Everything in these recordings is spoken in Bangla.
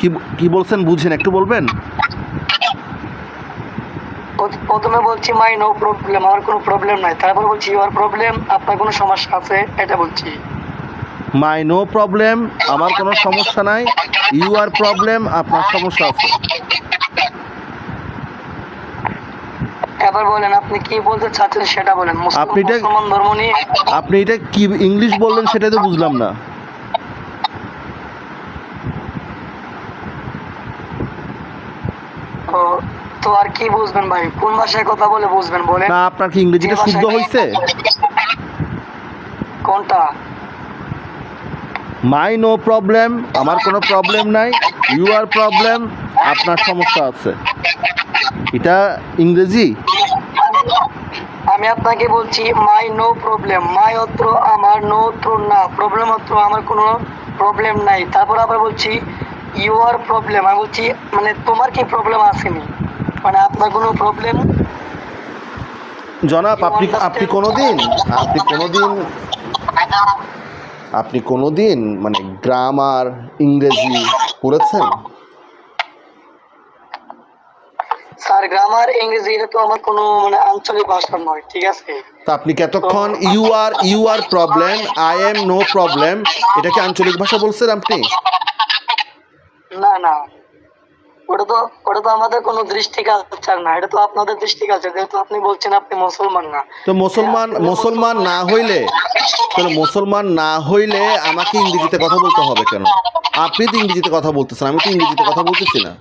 কি কি বলছেন বুঝেন একটু বলবেন? প্রথ- প্রথমে বলছি মাই নো প্রবলেম আমার কোনো প্রবলেম নাই। তারপর বলছি ইউর প্রবলেম আপনার কোনো সমস্যা আছে? এটা বলছি। মাই নো প্রবলেম আমার কোনো সমস্যা নাই। ইউ আর প্রবলেম আপনার সমস্যা আছে। এবার বলেন আপনি কি বলতে চাচ্ছেন সেটা বলেন। আপনি এটা- মুসলমান ধর্ম নিয়ে আপনি এটা কি ইংলিশ বললেন সেটাই তো বুঝলাম না তো তো আর কি বুঝবেন ভাই? কোন ভাষায় কথা বলে বুঝবেন? বলেন। না আপনার কি ইংরেজিটা শুদ্ধ হয়েছে কোনটা? মাই নো প্রবলেম আমার কোনো প্রবলেম নাই ইউ আর প্রবলেম আপনার সমস্যা আছে। এটা ইংরেজি? আমি আপনাকে বলছি মাই নো প্রবলেম মাই অত্র আমার নো অত্র না প্রবলেম অত্র আমার কোনো প্রবলেম নাই। তারপর আবার বলছি ইউ আর প্রবলেম আমি বলছি মানে তোমার কি প্রবলেম আসেনি মানে আপনার কোনো প্রবলেম জনাব আপনি আপনি কোনো দিন আপনি কোনো দিন আপনি কোনো দিন মানে গ্রামার ইংরেজি পড়েছেন? স্যার গ্রামার ইংরেজি এটা তো আমার কোনো মানে আঞ্চলিক ভাষা নয় ঠিক আছে? তা আপনি কি এতক্ষণ you are you are problem I am no problem এটা কি আঞ্চলিক ভাষা বলছেন আপনি? না না। ওটা তো ওটা তো আমাদের কোনো দৃষ্টি কালচার না এটা তো আপনাদের দৃষ্টি কালচার যেহেতু আপনি বলছেন আপনি মুসলমান না। তো মুসলমান মুসলমান না হইলে তাহলে মুসলমান না হইলে আমাকে ইংরেজিতে কথা বলতে হবে কেন? আপনি তো ইংরেজিতে কথা বলতেছেন আমি তো ইংরেজিতে কথা বলতেছি না।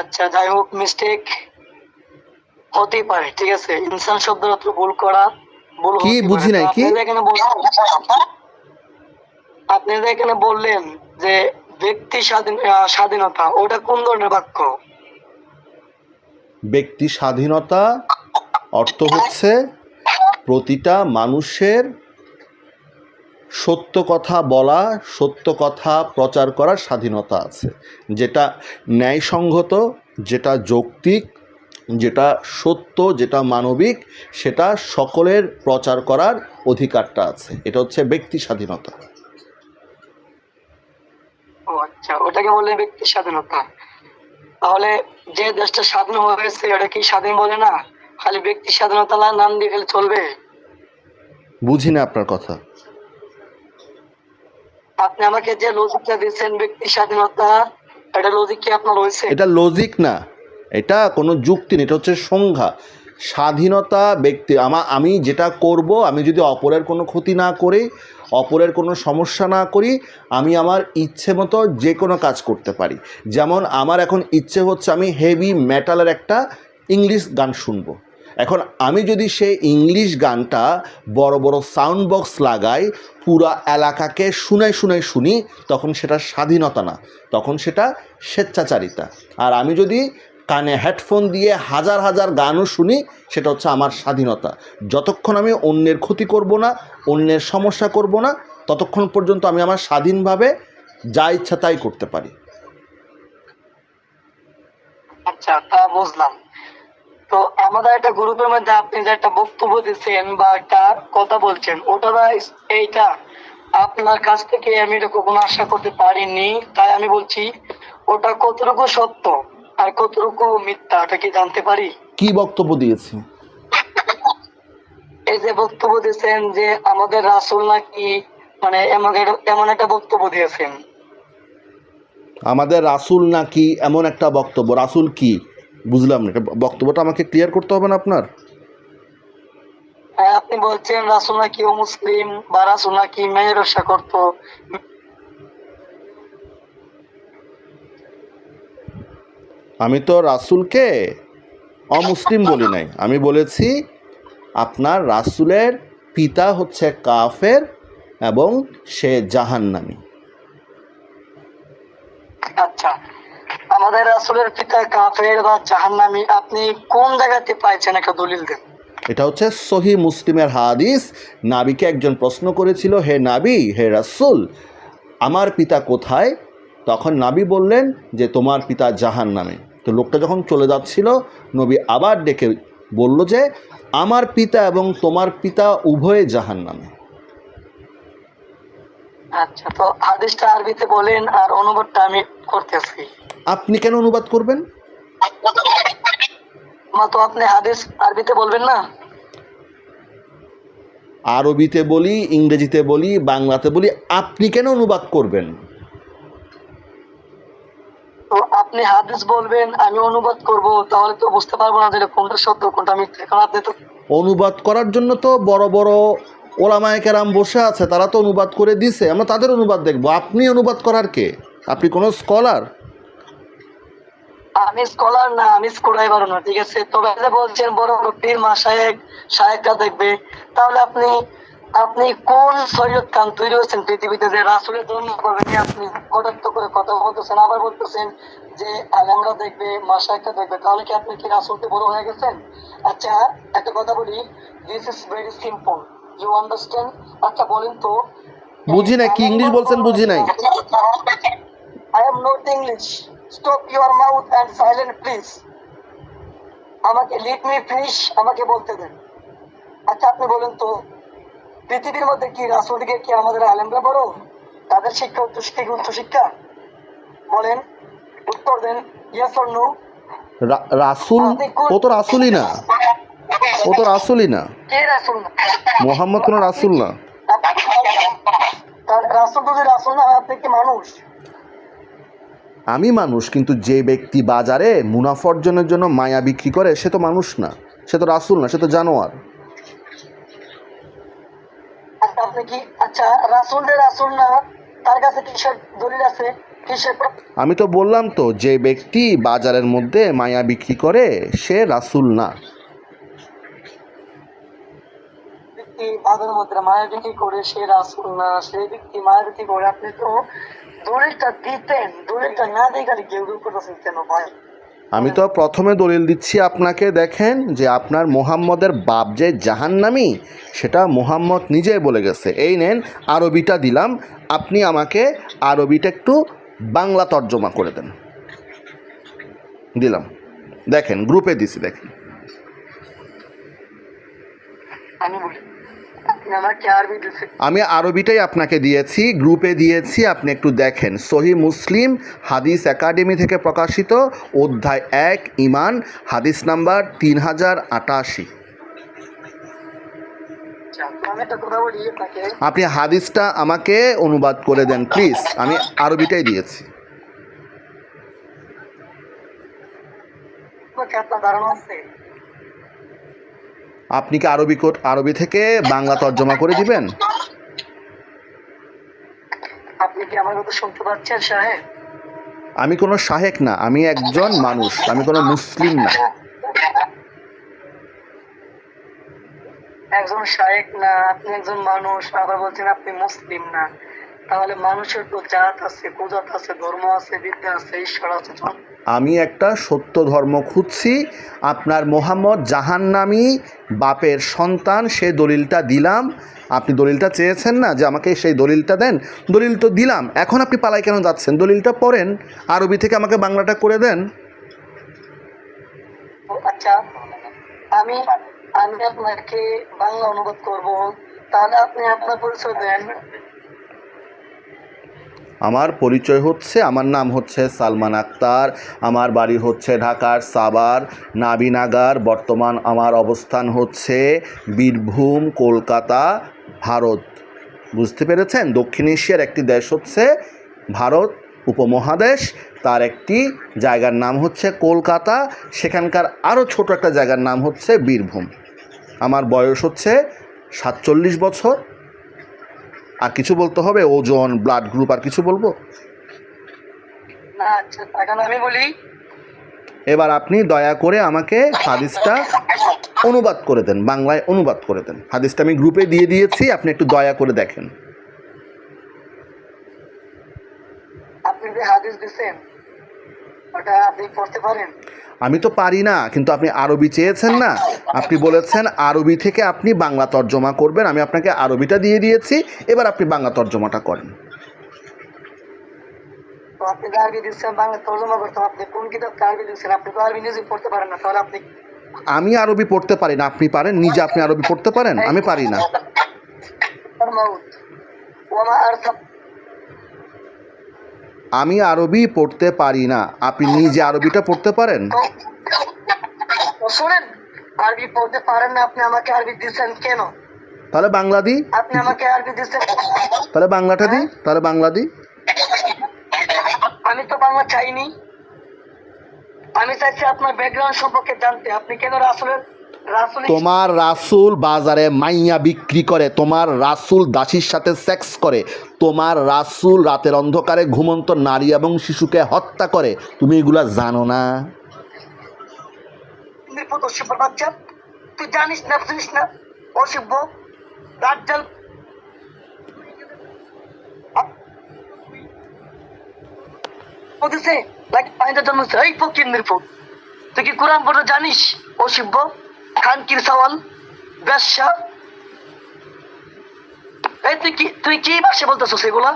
আচ্ছা যাই হোক মিস্টেক হতেই পারে ঠিক আছে? ইনসান শব্দের অর্থ ভুল করা ভুল কি বুঝি নাই, কি? আপনি এখানে বললেন যে ব্যক্তি স্বাধীন স্বাধীনতা, ওটা কোন ধরনের বাক্য? ব্যক্তি স্বাধীনতা অর্থ হচ্ছে প্রতিটা মানুষের সত্য কথা বলা, সত্য কথা প্রচার করার স্বাধীনতা আছে। যেটা ন্যায়সঙ্গত, যেটা যৌক্তিক, যেটা সত্য, যেটা মানবিক, সেটা সকলের প্রচার করার অধিকারটা আছে। এটা হচ্ছে ব্যক্তি স্বাধীনতা। আচ্ছা ওটাকে বলে ব্যক্তি স্বাধীনতা। তাহলে যে দেশটা স্বাধীন হয়েছে এটা কি স্বাধীন বলে না? খালি ব্যক্তি স্বাধীনতা না নাম দিয়ে গেলে চলবে? বুঝি না আপনার কথা। আপনি আমাকে যে লজিকটা দিয়েছেন ব্যক্তি স্বাধীনতা এটা লজিক কি আপনার রয়েছে এটা লজিক না। এটা কোনো যুক্তি না এটা হচ্ছে সংজ্ঞা। স্বাধীনতা ব্যক্তি, আমা, আমি যেটা করব, আমি যদি অপরের কোনো ক্ষতি না করি, অপরের কোনো সমস্যা না করি, আমি আমার ইচ্ছে মতো যে কোনো কাজ করতে পারি। যেমন আমার এখন ইচ্ছে হচ্ছে আমি হেভি মেটালের একটা ইংলিশ গান শুনব। এখন আমি যদি সেই ইংলিশ গানটা বড় বড় সাউন্ড বক্স লাগাই, পুরা এলাকাকে শুনাই শুনাই শুনি, তখন সেটা স্বাধীনতা না, তখন সেটা স্বেচ্ছাচারিতা। আর আমি যদি কানে হেডফোন দিয়ে হাজার হাজার গানও শুনি, সেটা হচ্ছে আমার স্বাধীনতা। যতক্ষণ আমি অন্যের ক্ষতি করব না, অন্যের সমস্যা করব না, ততক্ষণ পর্যন্ত আমি আমার স্বাধীনভাবে যা ইচ্ছা তাই করতে পারি। আচ্ছা তা বুঝলাম। তো আমাদের একটা গ্রুপের মধ্যে আপনি যে একটা বক্তব্য দিচ্ছেন বা একটা কথা বলছেন, ওটা এইটা আপনার কাছ থেকে আমি এটা কখনো আশা করতে পারিনি, তাই আমি বলছি, ওটা কতটুকু সত্য? আর কতটুকু মিথ্যা ওটা কি জানতে পারি? কি বক্তব্য দিয়েছি? এই যে বক্তব্য দিয়েছেন যে আমাদের রাসুল নাকি মানে এমন একটা- বক্তব্য দিয়েছেন। আমাদের রাসুল নাকি এমন একটা বক্তব্য রাসুল কি? বুঝলাম না বক্তব্যটা আমাকে ক্লিয়ার করতে হবে না আপনার? হ্যাঁ আপনি বলছেন রাসুল নাকি ও মুসলিম বা রাসুল নাকি মেয়ের ব্যবসা করতো। আমি তো রাসুলকে অমুসলিম বলি নাই। আমি বলেছি আপনার রাসুলের পিতা হচ্ছে কাফের এবং সে জাহান্নামী। আচ্ছা আমাদের রাসুলের পিতা কাফের বা জাহান্নামী আপনি কোন জায়গাতে পাইছেন একটা দলিল দেন? এটা হচ্ছে সহি মুসলিমের হাদিস। নাবিকে একজন প্রশ্ন করেছিল হে নাবি হে রাসুল আমার পিতা কোথায়? তখন নাবি বললেন যে তোমার পিতা জাহান নামে। তো লোকটা যখন চলে যাচ্ছিল নবী আবার ডেকে বলল যে আমার পিতা এবং তোমার পিতা উভয়ে জাহান নামে। আচ্ছা তো হাদিসটা আরবিতে বলেন আর অনুবাদটা আমি করতেছি। আপনি কেন অনুবাদ করবেন? মা তো আপনি হাদিস আরবিতে বলবেন না? আরবিতে বলি ইংরেজিতে বলি বাংলাতে বলি আপনি কেন অনুবাদ করবেন? তো আপনি হাদিস বলবেন আমি অনুবাদ করব তাহলে তো বুঝতে পারব না যে কোনটা সত্য কোনটা মিথ্যা। কারণ আপনি তো অনুবাদ করার জন্য তো বড় বড় ওলামায় কেরাম বসে আছে তারা তো অনুবাদ করে দিছে। আমরা তাদের অনুবাদ দেখব। আপনি অনুবাদ করার কে? আপনি কোনো স্কলার? আমি স্কলার না আমি স্কোরাইবার না ঠিক আছে? তবে বলছেন বড় বড় পীর মা শায়েক শায়েকরা দেখবে। তাহলে আপনি আপনি কোন সৈয়দ খান তৈরি হয়েছেন পৃথিবীতে যে রাসুলের ধর্ম করবেন আপনি কটাক্ত করে কথা বলতেছেন আবার বলতেছেন যে আলেমরা দেখবে মা শায়েকরা দেখবে তাহলে কি আপনি কি রাসুলতে বড় হয়ে গেছেন? আচ্ছা একটা কথা বলি this is very simple you understand আচ্ছা বলেন তো বুঝি না, কি English বলছেন বুঝি নাই। I am not English stop your mouth and silent please আমাকে লিট মি ফিনিশ আমাকে বলতে দেন। আচ্ছা আপনি বলেন তো পৃথিবীর মধ্যে কি রাসুল দিকে কি আমাদের আলেমরা বড়? তাদের শিক্ষা উচ্চ শিক্ষা। কি বলেন উত্তর দেন ইয়েস অর নো রাসুল ও তো রাসুলই না। ও তো রাসুলই না। মোহাম্মদ কোনো রাসুল না। রাসুল যদি রাসুল না আপনি কি মানুষ? আমি মানুষ কিন্তু যে ব্যক্তি বাজারে মুনাফা অর্জনের জন্য মায়া বিক্রি করে সে তো মানুষ না। সে তো রাসুল না সে তো জানোয়ার। আপনি কি আচ্ছা রাসুল রে রাসুল না তার কাছে কিসের দলিল আছে? কিসের আমি তো বললাম তো যে ব্যক্তি বাজারের মধ্যে মায়া বিক্রি করে সে রাসুল না। ব্যক্তি বাজারের মধ্যে মায়ের বিক্রি করে সে রাসুল না। সেই ব্যক্তি মায়ের বিক্রি করে আপনি তো দলিলটা দিতেন। দলিলটা না দিয়ে খালি কেউ কেন ভাই? আমি তো প্রথমে দলিল দিচ্ছি আপনাকে, দেখেন যে আপনার মোহাম্মদের বাপ যে জাহান্নামি, সেটা মোহাম্মদ নিজেই বলে গেছে। এই নেন, আরবিটা দিলাম। আপনি আমাকে আরবিটা একটু বাংলা তর্জমা করে দেন। দিলাম। দেখেন গ্রুপে দিছি, দেখেন। আমি বলি আপনি আমাকে আরবি দিচ্ছেন আমি আরবিটাই আপনাকে দিয়েছি, গ্রুপে দিয়েছি, আপনি একটু দেখেন। সহি মুসলিম, হাদিস একাডেমি থেকে প্রকাশিত, অধ্যায় এক ইমান হাদিস নাম্বার তিন হাজার আটাশি। আপনি হাদিসটা আমাকে অনুবাদ করে দেন, প্লিজ। আমি আরবিটাই দিয়েছি। ধারণা আছে? আপনি কি আরবি কোট আরবি থেকে বাংলা তর্জমা করে দিবেন? আপনি কি আমার কথা শুনতে পাচ্ছেন সাহেব? আমি কোনো শাহেক না আমি একজন মানুষ আমি কোনো মুসলিম না। একজন শায়েক না আপনি একজন মানুষ আবার বলছেন আপনি মুসলিম না। তাহলে মানুষের তো জাত আছে কুজাত আছে ধর্ম আছে বিদ্যা আছে ঈশ্বর আছে আমি একটা সত্য ধর্ম খুঁজছি। আপনার মোহাম্মদ জাহান্নামি বাপের সন্তান, সে দলিলটা দিলাম। আপনি দলিলটা চেয়েছেন না যে আমাকে সেই দলিলটা দেন? দলিল তো দিলাম। এখন আপনি পালাই কেন যাচ্ছেন? দলিলটা পড়েন। আরবি থেকে আমাকে বাংলাটা করে দেন। আচ্ছা। আমি আমি আপনাকে বাংলা অনুবাদ করব। তাহলে আপনি আপনার পরিচয় দেন। আমার পরিচয় হচ্ছে, আমার নাম হচ্ছে সালমান আক্তার, আমার বাড়ি হচ্ছে ঢাকার সাবার নাবিনাগার, বর্তমান আমার অবস্থান হচ্ছে বীরভূম, কলকাতা, ভারত। বুঝতে পেরেছেন? দক্ষিণ এশিয়ার একটি দেশ হচ্ছে ভারত, উপমহাদেশ, তার একটি জায়গার নাম হচ্ছে কলকাতা, সেখানকার আরও ছোট একটা জায়গার নাম হচ্ছে বীরভূম। আমার বয়স হচ্ছে সাতচল্লিশ বছর। আর কিছু বলতে হবে? ওজন ব্লাড গ্রুপ আর কিছু বলব? আচ্ছা এখন আমি বলি? এবার আপনি দয়া করে আমাকে হাদিসটা অনুবাদ করে দেন বাংলায় অনুবাদ করে দেন। হাদিসটা আমি গ্রুপে দিয়ে দিয়েছি আপনি একটু দয়া করে দেখেন। আপনি যে হাদিস দিচ্ছেন ওটা আপনি পড়তে পারেন আমি তো পারি না কিন্তু আপনি আরবি চেয়েছেন না। আপনি বলেছেন আরবি থেকে আপনি বাংলা তর্জমা করবেন আমি আপনাকে আরবিটা দিয়ে দিয়েছি এবার আপনি বাংলা তর্জমাটা করেন। তো আপনি আমি আরবি পড়তে পারি না আপনি পারেন নিজে আপনি আরবি পড়তে পারেন? আমি পারি না। আমি আরবি পড়তে পারি না। আপনি নিজে আরবিটা পড়তে পারেন? তো আরবি পড়তে পারেন না আপনি আমাকে আরবি দিচ্ছেন কেন? তাহলে বাংলা দি। আপনি আমাকে আরবি দিচ্ছেন তাহলে বাংলাটা দি তাহলে বাংলা দি। আমি তো বাংলা চাইনি। আমি চাইছি আপনার ব্যাকগ্রাউন্ড সম্পর্কে জানতে। আপনি কেন রাসুলের রাসুল তোমার রাসুল বাজারে মাইয়া বিক্রি করে তোমার রাসুল দাসীর সাথে সেক্স করে তোমার রাসুল রাতের অন্ধকারে ঘুমন্ত নারী এবং শিশুকে হত্যা করে তুমি এগুলা জানো না? তুই জানিস না শুনিস না অসভ্য এই তুই কি কোরআন পড়তে জানিস অসভ্য খানকির সওয়াল? ব্যবসা? এই তুই কি তুই কি ভাষা বলতেছো সেগুলা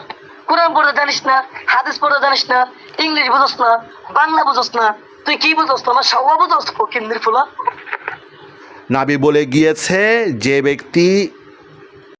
কোরআন পড়তে জানিস না, হাদিস পড়তে জানিস না, ইংলিশ বুঝোস না, বাংলা বুঝোস না। তুই কি বুঝোস? না সবাই বুঝোস? কিন্দির ফুলা নাবি বলে গিয়েছে, যে ব্যক্তি